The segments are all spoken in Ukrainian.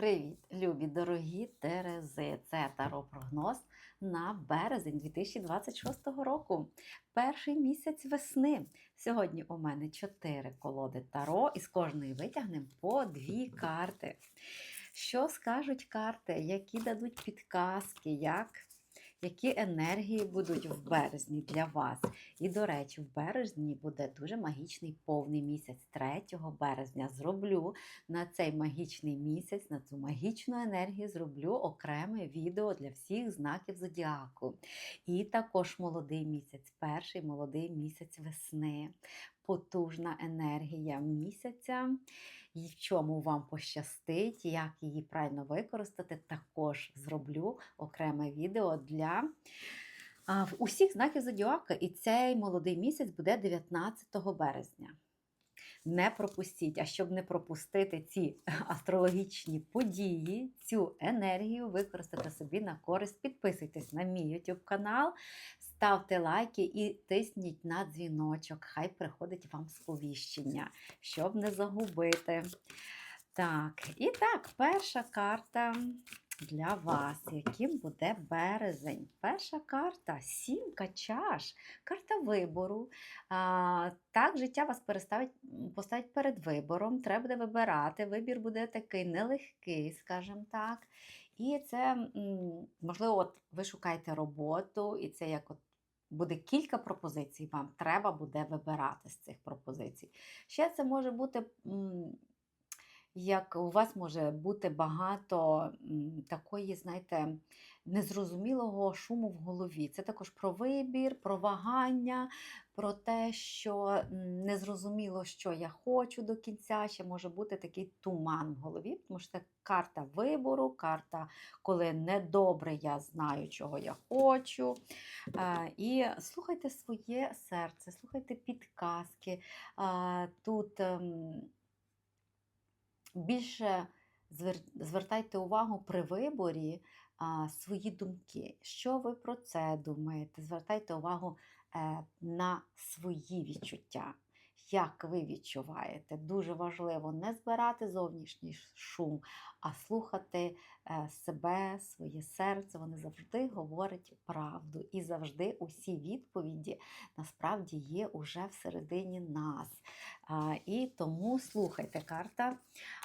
Привіт, любі дорогі Терези! Це таро прогноз на березень 2026 року. Перший місяць весни. Сьогодні у мене чотири колоди таро, і з кожної витягнемо по дві карти. Що скажуть карти, які дадуть підказки, як, які енергії будуть в березні для вас? І, до речі, в березні буде дуже магічний повний місяць. 3 березня зроблю на цей магічний місяць, на цю магічну енергію зроблю окреме відео для всіх знаків зодіаку. І також молодий місяць, перший молодий місяць весни, потужна енергія місяця. І в чому вам пощастить, як її правильно використати, також зроблю окреме відео для усіх знаків зодіака. І цей молодий місяць буде 19 березня. Не пропустіть, а щоб не пропустити ці астрологічні події, цю енергію використати собі на користь. Підписуйтесь на мій YouTube канал, ставте лайки і тисніть на дзвіночок. Хай приходить вам сповіщення, щоб не загубити. Так, і так, перша карта для вас, яким буде березень. Перша карта сімка чаш, карта вибору. А, Так, життя вас переставить, поставить перед вибором. Треба буде вибирати. Вибір буде такий нелегкий, скажімо так. І це, можливо, от ви шукаєте роботу, і це як от. Буде кілька пропозицій, вам треба буде вибирати з цих пропозицій. Ще це може бути як у вас може бути багато такої, знаєте, незрозумілого шуму в голові. Це також про вибір, про вагання, про те, що незрозуміло, що я хочу до кінця. Ще може бути такий туман в голові, тому що це карта вибору, карта, коли недобре я знаю, чого я хочу. І слухайте своє серце, слухайте підказки. Тут. Більше звертайте увагу при виборі а, свої думки. Що ви про це думаєте? Звертайте увагу е, на свої відчуття. Як ви відчуваєте? Дуже важливо не збирати зовнішній шум, а слухати е, себе, своє серце. Вони завжди говорять правду. І завжди усі відповіді насправді є уже всередині нас. І тому слухайте карта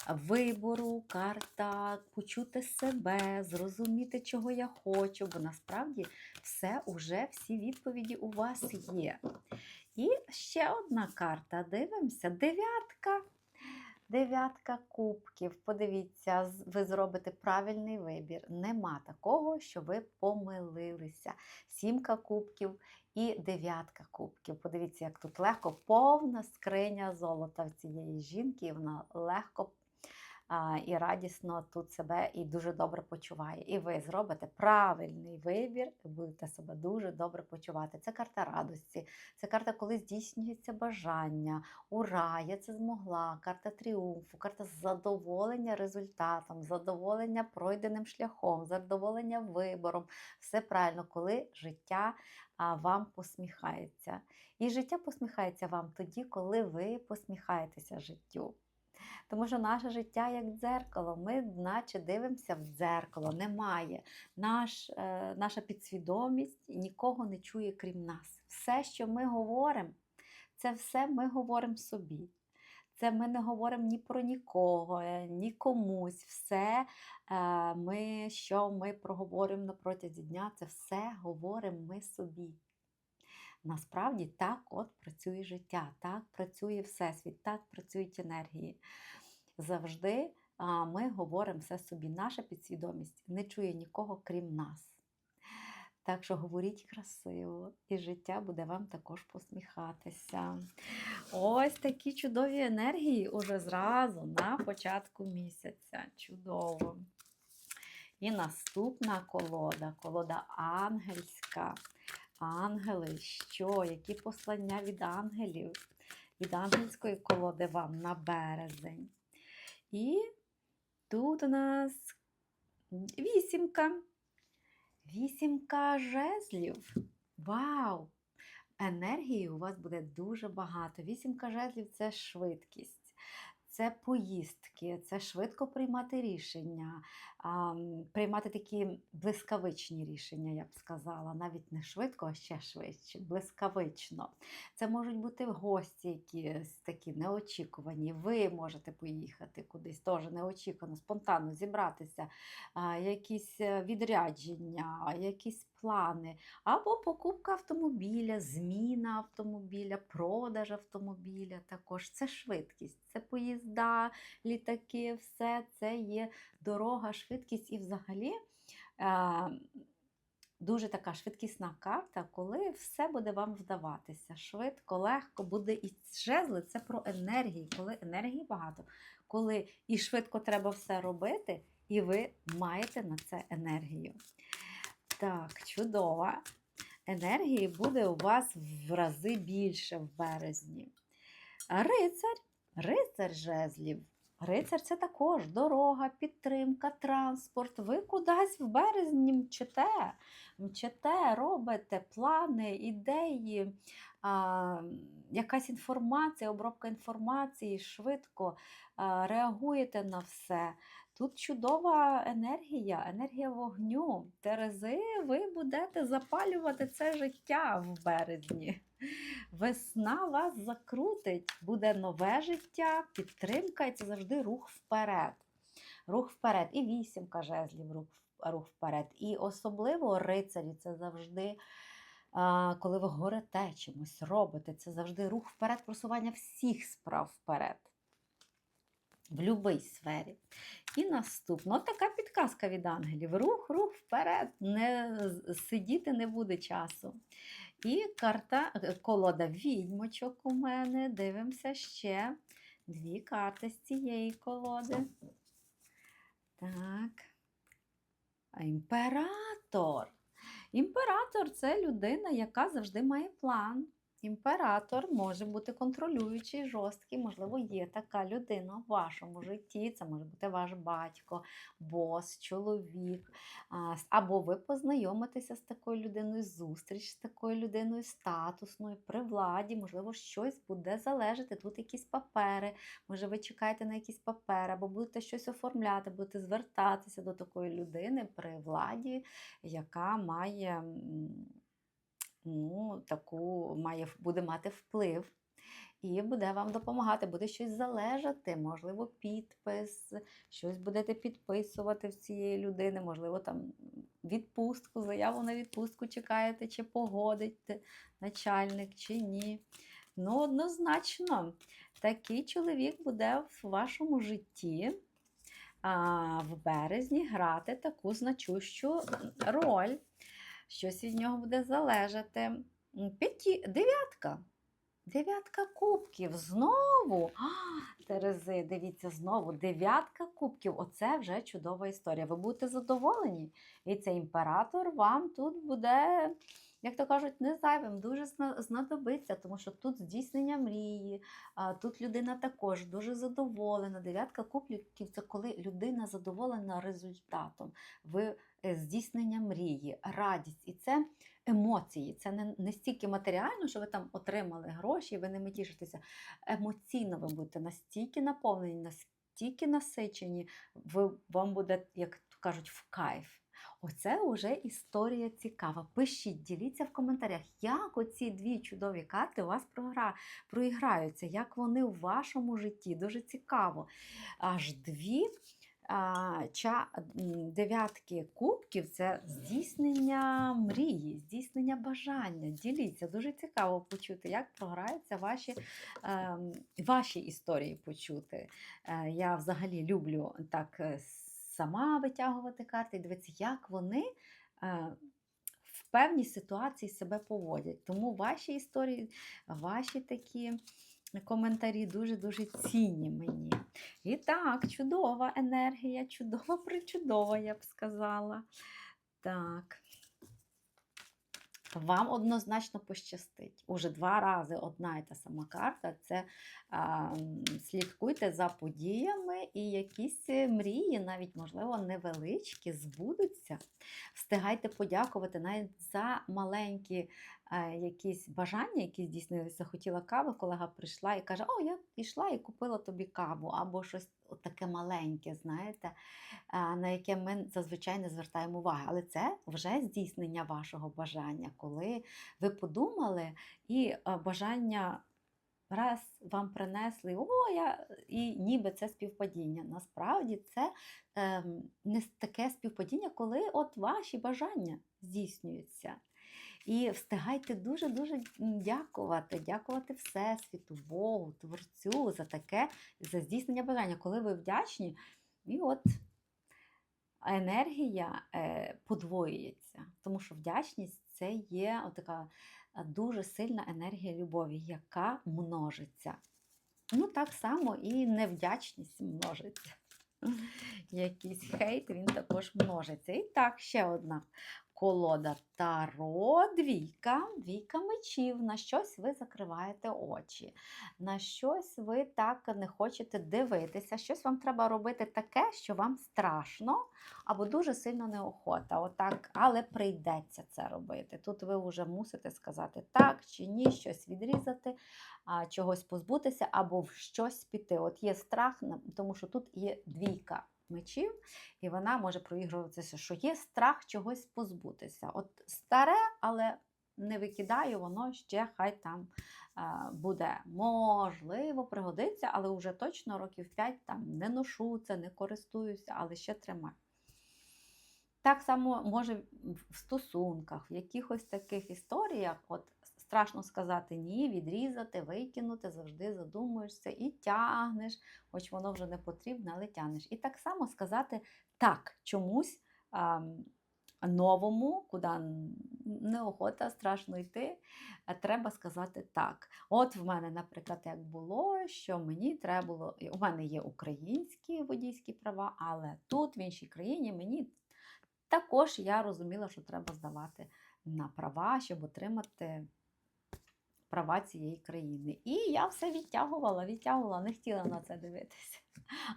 вибору, карта почути себе, зрозуміти, чого я хочу, бо насправді все уже всі відповіді у вас є. І ще одна карта. Дивимося. Дев'ятка. Дев'ятка кубків. Подивіться, ви зробите правильний вибір. Нема такого, що ви помилилися. Сімка кубків і дев'ятка кубків. Подивіться, як тут легко повна скриня золота в цієї жінки. і Вона легко і радісно тут себе і дуже добре почуває. І ви зробите правильний вибір, будете себе дуже добре почувати. Це карта радості, це карта, коли здійснюється бажання. Ура! Я це змогла. Карта тріумфу, карта задоволення результатом, задоволення пройденим шляхом, задоволення вибором. Все правильно, коли життя а, вам посміхається. І життя посміхається вам тоді, коли ви посміхаєтеся життю. Тому що наше життя як дзеркало. Ми, наче дивимося в дзеркало. Немає. Наш, е, наша підсвідомість нікого не чує, крім нас. Все, що ми говоримо, це все ми говоримо собі. Це ми не говоримо ні про нікого, е, ні комусь. Все, е, ми, що ми проговоримо протязі дня, це все говоримо ми собі. Насправді так от працює життя, так працює Всесвіт, так працюють енергії. Завжди ми говоримо все собі. Наша підсвідомість не чує нікого, крім нас. Так що говоріть красиво, і життя буде вам також посміхатися. Ось такі чудові енергії уже зразу на початку місяця. Чудово. І наступна колода, колода ангельська. Ангели, що? Які послання від ангелів? Від ангельської колоди вам на березень. І тут у нас вісімка. Вісімка жезлів. Вау! Енергії у вас буде дуже багато. Вісімка жезлів це швидкість, це поїздки, це швидко приймати рішення, приймати такі блискавичні рішення, я б сказала, навіть не швидко, а ще швидше, блискавично. Це можуть бути гості, якісь такі неочікувані. Ви можете поїхати кудись теж неочікувано, спонтанно зібратися, якісь е, відрядження, якісь плани, або покупка автомобіля, зміна автомобіля, продаж автомобіля. Також це швидкість, це поїзда, літаки, все це є дорога, швидкість і взагалі. е, Дуже така швидкісна карта, коли все буде вам вдаватися. Швидко, легко буде і жезли це про енергії, коли енергії багато, коли і швидко треба все робити, і ви маєте на це енергію. Так, чудово. Енергії буде у вас в рази більше в березні. Рицар, рицар жезлів. Рицар це також дорога, підтримка, транспорт. Ви кудись в березні мчите, мчите, робите плани, ідеї, а, якась інформація, обробка інформації, швидко а, реагуєте на все. Тут чудова енергія, енергія вогню. Терези, ви будете запалювати це життя в березні. Весна вас закрутить, буде нове життя, підтримка, і це завжди рух вперед. Рух вперед. І вісімка жезлів рух, рух вперед. І особливо рицарі це завжди, коли ви горите чимось, робите, це завжди рух вперед, просування всіх справ вперед. В будь-якій сфері. І наступно така підказка від ангелів. Рух, рух вперед. Не сидіти не буде часу. І карта, е, колода відьмочок у мене. Дивимося ще дві карти з цієї колоди. Так. Імператор. Імператор це людина, яка завжди має план. Імператор може бути контролюючий, жорсткий, можливо, є така людина в вашому житті. Це може бути ваш батько, бос, чоловік. Або ви познайомитеся з такою людиною, зустріч з такою людиною статусною, при владі, можливо, щось буде залежати. Тут якісь папери, може, ви чекаєте на якісь папери, або будете щось оформляти, будете звертатися до такої людини при владі, яка має. Ну, таку має, буде мати вплив і буде вам допомагати, буде щось залежати, можливо, підпис, щось будете підписувати в цієї людини, можливо, там відпустку, заяву на відпустку чекаєте, чи погодить начальник, чи ні. Ну, однозначно, такий чоловік буде в вашому житті. А, в березні грати таку значущу роль щось від нього буде залежати. П'яті, дев'ятка. Дев'ятка кубків. Знову. А, Терези, дивіться, знову. Дев'ятка кубків. Оце вже чудова історія. Ви будете задоволені. І цей імператор вам тут буде, як то кажуть, не зайвим, дуже знадобиться, тому що тут здійснення мрії, тут людина також дуже задоволена. Дев'ятка кубків це коли людина задоволена результатом. Ви е, здійснення мрії, радість. І це емоції. Це не, не стільки матеріально, що ви там отримали гроші, і ви ними тішитеся. Емоційно ви будете настільки наповнені, настільки насичені, ви, вам буде, як кажуть, в кайф. Оце вже історія цікава. Пишіть, діліться в коментарях, як оці дві чудові карти у вас проіграються, як вони у вашому житті. Дуже цікаво. Аж дві ча, дев'ятки кубків це здійснення мрії, здійснення бажання. Діліться, дуже цікаво почути, як програються ваші, ем, ваші історії почути. Е, я взагалі люблю так е, сама витягувати карти і дивитися, як вони. е, В певній ситуації себе поводять. Тому ваші історії, ваші такі коментарі дуже-дуже цінні мені. І так, чудова енергія, чудова причудова, я б сказала. Так. Вам однозначно пощастить. Уже два рази одна і та сама карта. Це а, слідкуйте за подіями, і якісь е, мрії, навіть, можливо, невеличкі, збудуться. Встигайте подякувати навіть за маленькі якісь бажання, які здійснилися, хотіла кави, колега прийшла і каже: О, я пішла і купила тобі каву, або щось таке маленьке, знаєте, е, на яке ми зазвичай не звертаємо уваги. Але це вже здійснення вашого бажання, коли ви подумали і е, бажання. Раз вам принесли, о, я, і ніби це співпадіння. Насправді це ем, не таке співпадіння, коли от ваші бажання здійснюються. І встигайте дуже-дуже дякувати, дякувати Всесвіту, Богу, Творцю за таке, за здійснення бажання, коли ви вдячні, і от енергія е, подвоюється. Тому що вдячність це є така дуже сильна енергія любові, яка множиться. Ну, так само і невдячність множиться. Якийсь хейт, він також множиться. І так, ще одна колода Таро, двійка, двійка мечів. На щось ви закриваєте очі, на щось ви так не хочете дивитися, щось вам треба робити таке, що вам страшно або дуже сильно неохота. Отак, але прийдеться це робити. Тут ви вже мусите сказати так чи ні, щось відрізати, чогось позбутися або в щось піти. От є страх, тому що тут є двійка мечів, і вона може проігруватися, що є страх чогось позбутися. От старе, але не викидаю, воно ще хай там а, буде. Можливо, пригодиться, але вже точно років 5 там не ношу це, не користуюся, але ще тримаю. Так само може в стосунках, в якихось таких історіях, от страшно сказати ні, відрізати, викинути, завжди задумуєшся і тягнеш, хоч воно вже не потрібне, але тягнеш. І так само сказати так чомусь а, новому, куди неохота, страшно йти, треба сказати так. От в мене, наприклад, як було, що мені треба було, у мене є українські водійські права, але тут, в іншій країні, мені також я розуміла, що треба здавати на права, щоб отримати права цієї країни. І я все відтягувала, відтягувала, не хотіла на це дивитися.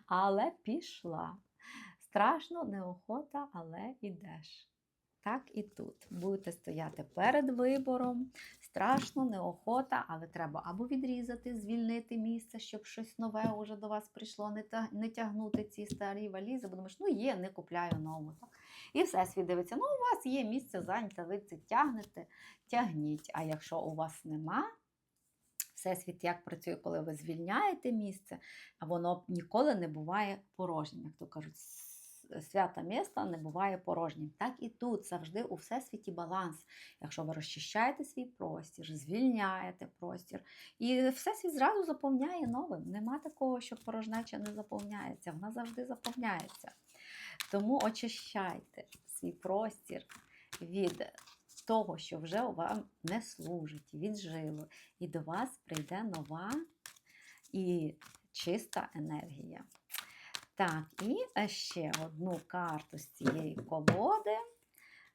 Але пішла. Страшно, неохота, але ідеш. Так і тут. Будете стояти перед вибором. Страшно, неохота, але треба або відрізати, звільнити місце, щоб щось нове уже до вас прийшло, не, та, не тягнути ці старі валізи, бо думаєш, ну є, не купляю нову. Так? І все світ дивиться, ну у вас є місце зайняте, ви це тягнете, тягніть. А якщо у вас нема, Всесвіт як працює, коли ви звільняєте місце, а воно ніколи не буває порожнім, як то кажуть. Свята міста не буває порожнім. Так і тут завжди у всесвіті баланс. Якщо ви розчищаєте свій простір, звільняєте простір, і всесвіт зразу заповняє новим. Нема такого, що порожнеча не заповняється, вона завжди заповняється. Тому очищайте свій простір від того, що вже вам не служить, віджило, і до вас прийде нова і чиста енергія. Так, і ще одну карту з цієї колоди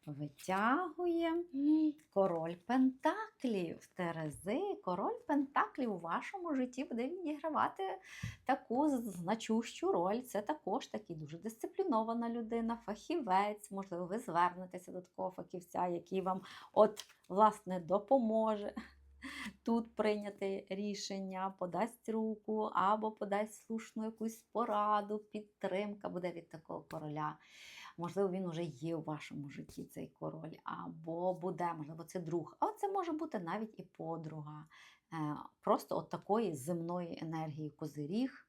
витягує король Пентаклів. Терези, король Пентаклів у вашому житті буде відігравати таку значущу роль. Це також такий дуже дисциплінована людина, фахівець. Можливо, ви звернетеся до такого фахівця, який вам от, власне, допоможе. Тут прийняти рішення, подасть руку або подасть слушну якусь пораду, підтримка буде від такого короля. Можливо, він вже є у вашому житті, цей король, або буде, можливо, це друг. А це може бути навіть і подруга. Е, Просто от такої земної енергії козиріг,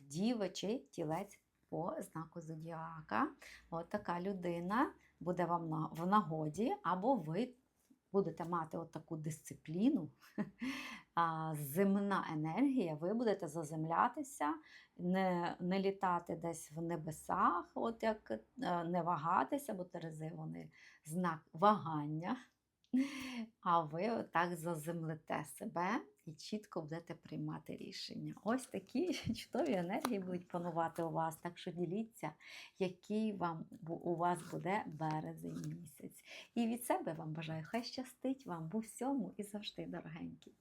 діви чи тілець по знаку зодіака. От така людина буде вам в нагоді, або ви будете мати от таку дисципліну, земна енергія, ви будете заземлятися, не не літати десь в небесах, от як не вагатися, бо терези вони знак вагання. А ви так заземлите себе і чітко будете приймати рішення. Ось такі чудові енергії будуть панувати у вас. Так що діліться, який вам у вас буде березень місяць. І від себе вам бажаю, хай щастить вам в усьому і завжди, дорогенькі.